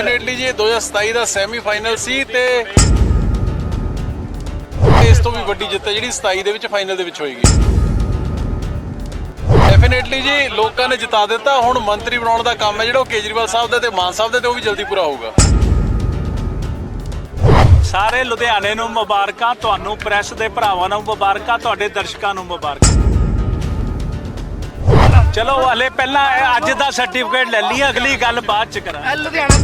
Definitely ਜੀ ਇਹ 2027 ਦਾ semifinal ਸੀ ਤੇ ਇਸ ਤੋਂ ਵੀ ਵੱਡੀ ਜਿੱਤ ਹੈ ਜਿਹੜੀ 27 ਦੇ ਵਿੱਚ ਫਾਈਨਲ ਦੇ ਵਿੱਚ ਹੋਏਗੀ। ਡੈਫੀਨਿਟਲੀ ਜੀ ਲੋਕਾਂ ਨੇ ਜਿਤਾ ਦਿੱਤਾ। ਹੁਣ ਮੰਤਰੀ ਬਣਾਉਣ ਦਾ ਕੰਮ ਹੈ ਜਿਹੜਾ ਉਹ ਕੇਜਰੀਵਾਲ ਸਾਹਿਬ ਦਾ ਤੇ ਮਾਨ ਸਾਹਿਬ ਦਾ ਤੇ ਉਹ ਵੀ ਜਲਦੀ ਪੂਰਾ ਹੋਊਗਾ। ਸਾਰੇ ਲੁਧਿਆਣੇ ਨੂੰ ਮੁਬਾਰਕਾਂ ਤੁਹਾਨੂੰ ਪ੍ਰੈਸ ਦੇ ਭਰਾਵਾਂ ਨੂੰ ਮੁਬਾਰਕਾਂ ਤੁਹਾਡੇ ਦਰਸ਼ਕਾਂ ਨੂੰ ਮੁਬਾਰਕਾਂ। ਚਲੋ ਹਲੇ ਪਹਿਲਾਂ ਅੱਜ ਦਾ ਸਰਟੀਫਿਕੇਟ ਲੈ ਲਈ ਅਗਲੀ ਗੱਲ ਬਾਅਦ ਚ ਕਰਾਂ ਲੁਧਿਆਣਾ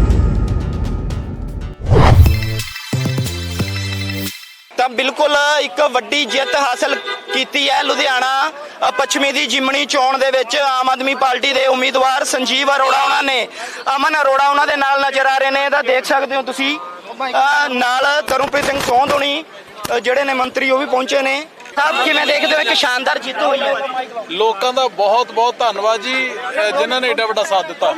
ਤਾਂ ਬਿਲਕੁਲ ਇੱਕ ਵੱਡੀ ਜਿੱਤ ਹਾਸਲ ਕੀਤੀ ਹੈ ਲੁਧਿਆਣਾ ਪੱਛਮੀ ਦੀ ਜਿਮਣੀ ਚੋਣ ਦੇ ਵਿੱਚ ਆਮ ਆਦਮੀ ਪਾਰਟੀ ਦੇ ਉਮੀਦਵਾਰ ਸੰਜੀਵ ਅਰੋੜਾ ਉਹਨਾਂ ਨੇ ਅਮਨ ਅਰੋੜਾ ਉਹਨਾਂ ਦੇ ਨਾਲ ਨਜ਼ਰ ਆ ਰਹੇ ਨੇ ਇਹਦਾ ਦੇਖ ਸਕਦੇ ਹੋ ਤੁਸੀਂ। ਅ, ਨਾਲ ਕਰਮਪ੍ਰੀਤ ਸਿੰਘ ਸੋਂਧ ਹੋਣੀ ਜਿਹੜੇ ਨੇ ਮੰਤਰੀ ਉਹ ਵੀ ਪਹੁੰਚੇ ਨੇ। ਸਾਹਿਬ ਕਿਵੇਂ ਦੇਖਦੇ ਹੋ? ਇੱਕ ਸ਼ਾਨਦਾਰ ਜਿੱਤ ਹੋਈ ਹੈ। ਲੋਕਾਂ ਦਾ ਬਹੁਤ ਬਹੁਤ ਧੰਨਵਾਦ ਜੀ ਅਹ ਜਿਨ੍ਹਾਂ ਨੇ ਏਡਾ ਵੱਡਾ ਸਾਥ ਦਿੱਤਾ।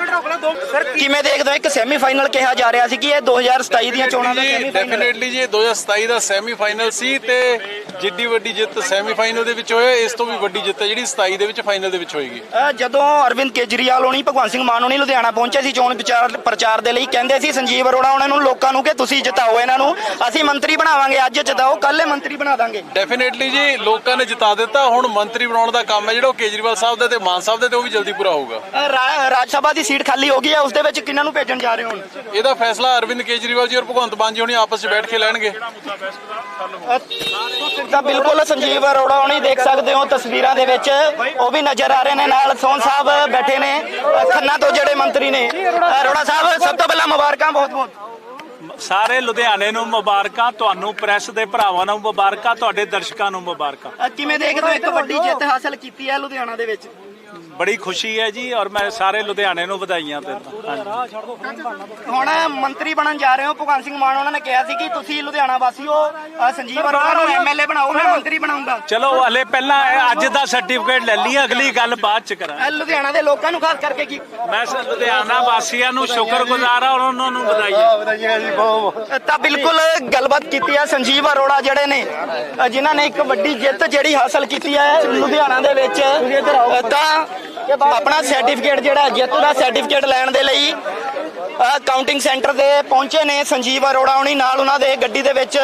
ਸਰ ਕਿਵੇਂ ਦੇਖਦੇ ਹੋ? ਇੱਕ ਸੈਮੀਫਾਈਨਲ ਕਿਹਾ ਜਾ ਰਿਹਾ ਸੀ ਕਿ ਇਹ 2027 ਦੀਆਂ ਚੋਣਾਂ ਦਾ ਜੀ ਸੈਮੀਫਾਈਨਲ ਡੈਫੀਨਿਟਲੀ ਜੀ ਇਹ 2027 ਦਾ ਸੈਮੀਫਾਈਨਲ ਸੀ ਤੇ ਜਿੱਡੀ ਵੱਡੀ ਜਿੱਤ ਸੈਮੀਫਾਈਨਲ ਦੇ ਵਿੱਚ ਹੋਇਆ ਇਸ ਤੋਂ ਵੀ ਵੱਡੀ ਜਿੱਤ ਹੈ ਜਿਹੜੀ 27 ਦੇ ਵਿੱਚ ਫਾਈਨਲ ਦੇ ਵਿੱਚ ਹੋਏਗੀ। ਅ, ਜਦੋਂ ਅਰਵਿੰਦ ਕੇਜਰੀਵਾਲ ਹੋਣੀ ਭਗਵੰਤ ਸਿੰਘ ਮਾਨ ਹੋਣੀ ਲੁਧਿਆਣਾ ਪਹੁੰਚੇ ਸੀ ਚੋਣ ਪ੍ਰਚਾਰ ਪ੍ਰਚਾਰ ਦੇ ਲਈ ਕਹਿੰਦੇ ਸੀ ਸੰਜੀਵ ਅਰੋੜਾ ਉਹਨਾਂ ਨੂੰ ਲੋਕਾਂ ਨੂੰ ਕਿ ਤੁਸੀਂ ਜਿਤਾਓ ਇਹਨਾਂ ਨੂੰ। ਅਸੀਂ ਮੰਤਰੀ ਬਣਾਵਾਂਗੇ ਅੱਜ ਜਿਤਾਓ ਕੱਲ ਇਹ ਮੰਤਰੀ ਬਣਾ ਦਾਂਗੇ। ਡੈਫੀਨਿਟਲੀ ਜੀ ਲੋਕਾਂ ਨੇ ਜਿਤਾ ਦਿੱਤਾ। ਹੁਣ ਮੰਤਰੀ ਬਣਾਉਣ ਦਾ ਕੰਮ ਹੈ ਜਿਹੜਾ ਉਹ ਕੇਜਰੀਵਾਲ ਸਾਹਿਬ ਦਾ ਤੇ ਮਾਨ ਸਾਹਿਬ ਦਾ ਤੇ ਉਹ ਵੀ ਜਲਦੀ ਪੂਰਾ ਹੋਊਗਾ। ਰਾਜ ਸਭਾ ਦੀ ਸੀਟ ਖਾਲੀ ਹੋ ਗਈ ਹੈ ਉਸ ਦੇ ਵਿੱਚ ਕਿਹਨਾਂ ਨੂੰ ਭੇਜਣ ਜਾ ਰਹੇ ਹੋ ਇਹਦਾ ਫੈਸਲਾ ਅਰਵਿੰਦ ਕੇਜਰੀਵਾਲ ਜੀ ਔਰ ਭਗਵੰਤ ਮਾਨ ਜੀ ਹੋਣੀ ਆਪਸ ਵਿੱਚ ਬੈਠ ਕੇ ਲੈਣਗੇ। ਤਾਂ ਬਿਲਕੁਲ ਸੰਜੀਵ ਅਰੋੜਾ ਹੋਣੀ ਦੇਖ ਸਕਦੇ ਹੋ ਤਸਵੀਰਾਂ ਦੇ ਵਿੱਚ। ਉਹ ਵੀ ਨਜ਼ਰ ਆ ਰਹੇ ਨੇ ਨਾਲ ਸੋਨ ਸਾਹਿਬ ਬੈਠੇ ਨੇ ਖੰਨਾ ਤੋਂ ਜਿਹੜੇ ਮੰਤਰੀ ਨੇ। ਅਰੋੜਾ ਸਾਹਿਬ ਸਭ ਤੋਂ ਪਹਿਲਾਂ ਮੁਬਾਰਕਾਂ ਬਹੁਤ ਬਹੁਤ ਸਾਰੇ ਲੁਧਿਆਣੇ ਨੂੰ ਮੁਬਾਰਕਾਂ ਤੁਹਾਨੂੰ ਪ੍ਰੈਸ ਦੇ ਭਰਾਵਾਂ ਨੂੰ ਮੁਬਾਰਕਾਂ ਤੁਹਾਡੇ ਦਰਸ਼ਕਾਂ ਨੂੰ ਮੁਬਾਰਕਾਂ। ਅ, ਕਿਵੇਂ ਦੇਖਦੇ ਹੋ ਇੱਕ ਵੱਡੀ ਜਿੱਤ ਹਾਸਲ ਕੀਤੀ ਹੈ ਲੁਧਿਆਣਾ ਦੇ ਵਿੱਚ? ਬੜੀ ਖੁਸ਼ੀ ਹੈ ਜੀ ਔਰ ਮੈਂ ਸਾਰੇ ਲੁਧਿਆਣੇ ਨੂੰ ਵਧਾਈਆਂ ਦਿੰਦਾ ਹਾਂਜੀ। ਹੁਣ ਮੰਤਰੀ ਬਣਨ ਜਾ ਰਹੇ ਹੋ ਭਗਵੰਤ ਸਿੰਘ ਮਾਨ ਉਹਨਾਂ ਨੇ ਕਿਹਾ ਸੀ ਕਿ ਤੁਸੀਂ ਲੁਧਿਆਣਾ ਵਾਸੀਓ ਅ, ਸੰਜੀਵ ਅਰੋੜਾ ਨੂੰ ਐਮਐਲਏ ਬਣਾਓ ਮੈਂ ਮੰਤਰੀ ਬਣਾਉਂਗਾ। ਚਲੋ ਹਲੇ ਪਹਿਲਾਂ ਇਹ ਅੱਜ ਦਾ ਸਰਟੀਫਿਕੇਟ ਲੈ ਲਈ ਅਗਲੀ ਗੱਲ ਬਾਅਦ ਚ ਕਰਾਂ ਅ, ਲੁਧਿਆਣਾ ਦੇ ਲੋਕਾਂ ਨੂੰ ਖਾਸ ਕਰਕੇ ਕੀ? ਮੈਂ ਸ- ਲੁਧਿਆਣਾ ਵਾਸੀਆਂ ਨੂੰ ਸ਼ੁਕਰਗੁਜ਼ਾਰ ਹਾਂ ਔਰ ਉਹਨਾਂ ਨੂੰ ਵਧਾਈਆਂ। ਤਾਂ ਬਿਲਕੁਲ ਗੱਲਬਾਤ ਕੀਤੀ ਹੈ ਸੰਜੀਵ ਅਰੋੜਾ ਜਿਹੜੇ ਨੇ ਅ, ਜਿਨ੍ਹਾਂ ਨੇ ਇੱਕ ਵੱਡੀ ਜਿੱਤ ਜਿਹੜੀ ਹਾਸਲ ਕੀਤੀ ਹੈ ਲੁਧਿਆਣਾ ਦੇ ਵਿੱਚ। ਅ, ਤਾਂ ਆਪਣਾ ਸਰਟੀਫਿਕੇਟ ਜਿਹੜਾ ਜਿੱਤ ਦਾ ਸਰਟੀਫਿਕੇਟ ਲੈਣ ਦੇ ਲਈ ਕਾਊਂਟਿੰਗ ਸੈਂਟਰ ਦੇ ਪਹੁੰਚੇ ਨੇ ਸੰਜੀਵ ਅਰੋੜਾ ਹੁਣੀ ਨਾਲ ਉਹਨਾਂ ਦੇ ਗੱਡੀ ਦੇ ਵਿੱਚ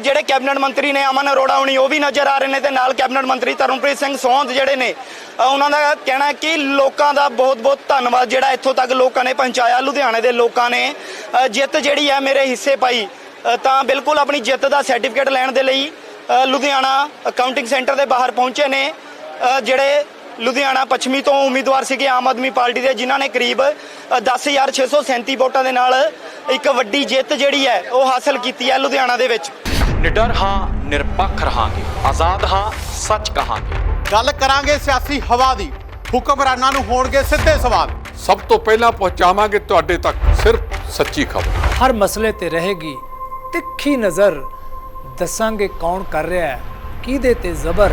ਜਿਹੜੇ ਕੈਬਨਿਟ ਮੰਤਰੀ ਨੇ ਅਮਨ ਅਰੋੜਾ ਹੁਣੀ ਉਹ ਵੀ ਨਜ਼ਰ ਆ ਰਹੇ ਨੇ ਤੇ ਨਾਲ ਕੈਬਨਿਟ ਮੰਤਰੀ ਤਰਨਪ੍ਰੀਤ ਸਿੰਘ ਸੋਂਧ ਜਿਹੜੇ ਨੇ ਉਹਨਾਂ ਦਾ ਕਹਿਣਾ ਹੈ ਕਿ ਲੋਕਾਂ ਦਾ ਬਹੁਤ ਬਹੁਤ ਧੰਨਵਾਦ ਜਿਹੜਾ ਇੱਥੋਂ ਤੱਕ ਲੋਕਾਂ ਨੇ ਪਹੁੰਚਾਇਆ। ਲੁਧਿਆਣੇ ਦੇ ਲੋਕਾਂ ਨੇ ਜਿੱਤ ਜਿਹੜੀ ਹੈ ਮੇਰੇ ਹਿੱਸੇ ਪਾਈ ਤਾਂ ਬਿਲਕੁਲ ਆਪਣੀ ਜਿੱਤ ਦਾ ਸਰਟੀਫਿਕੇਟ ਲੈਣ ਦੇ ਲਈ ਲੁਧਿਆਣਾ ਕਾਊਂਟਿੰਗ ਸੈਂਟਰ ਦੇ ਬਾਹਰ ਪਹੁੰਚੇ ਨੇ ਜਿਹੜੇ ਲੁਧਿਆਣਾ ਪੱਛਮੀ ਤੋਂ ਉਮੀਦਵਾਰ ਸੀਗੇ ਆਮ ਆਦਮੀ ਪਾਰਟੀ ਦੇ ਜਿਨ੍ਹਾਂ ਨੇ ਕਰੀਬ ਅ, 10637 ਵੋਟਾਂ ਦੇ ਨਾਲ ਇੱਕ ਵੱਡੀ ਜਿੱਤ ਜਿਹੜੀ ਹੈ ਉਹ ਹਾਸਲ ਕੀਤੀ ਹੈ ਲੁਧਿਆਣਾ ਦੇ ਵਿੱਚ। ਨਿਡਰ ਹਾਂ ਨਿਰਪੱਖ ਰਹਾਂਗੇ। ਆਜ਼ਾਦ ਹਾਂ ਸੱਚ ਕਹਾਂਗੇ। ਗੱਲ ਕਰਾਂਗੇ ਸਿਆਸੀ ਹਵਾ ਦੀ। ਹੁਕਮਰਾਨਾਂ ਨੂੰ ਹੋਣਗੇ ਸਿੱਧੇ ਸਵਾਲ। ਸਭ ਤੋਂ ਪਹਿਲਾਂ ਪਹੁੰਚਾਵਾਂਗੇ ਤੁਹਾਡੇ ਤੱਕ ਸਿਰਫ ਸੱਚੀ ਖਬਰ। ਹਰ ਮਸਲੇ ਤੇ ਰਹੇਗੀ ਤਿੱਖੀ ਨਜ਼ਰ। ਦੱਸਾਂਗੇ ਕੌਣ ਕਰ ਰਿਹਾ ਹੈ ਕਿਹਦੇ ਤੇ ਜ਼ਬਰ।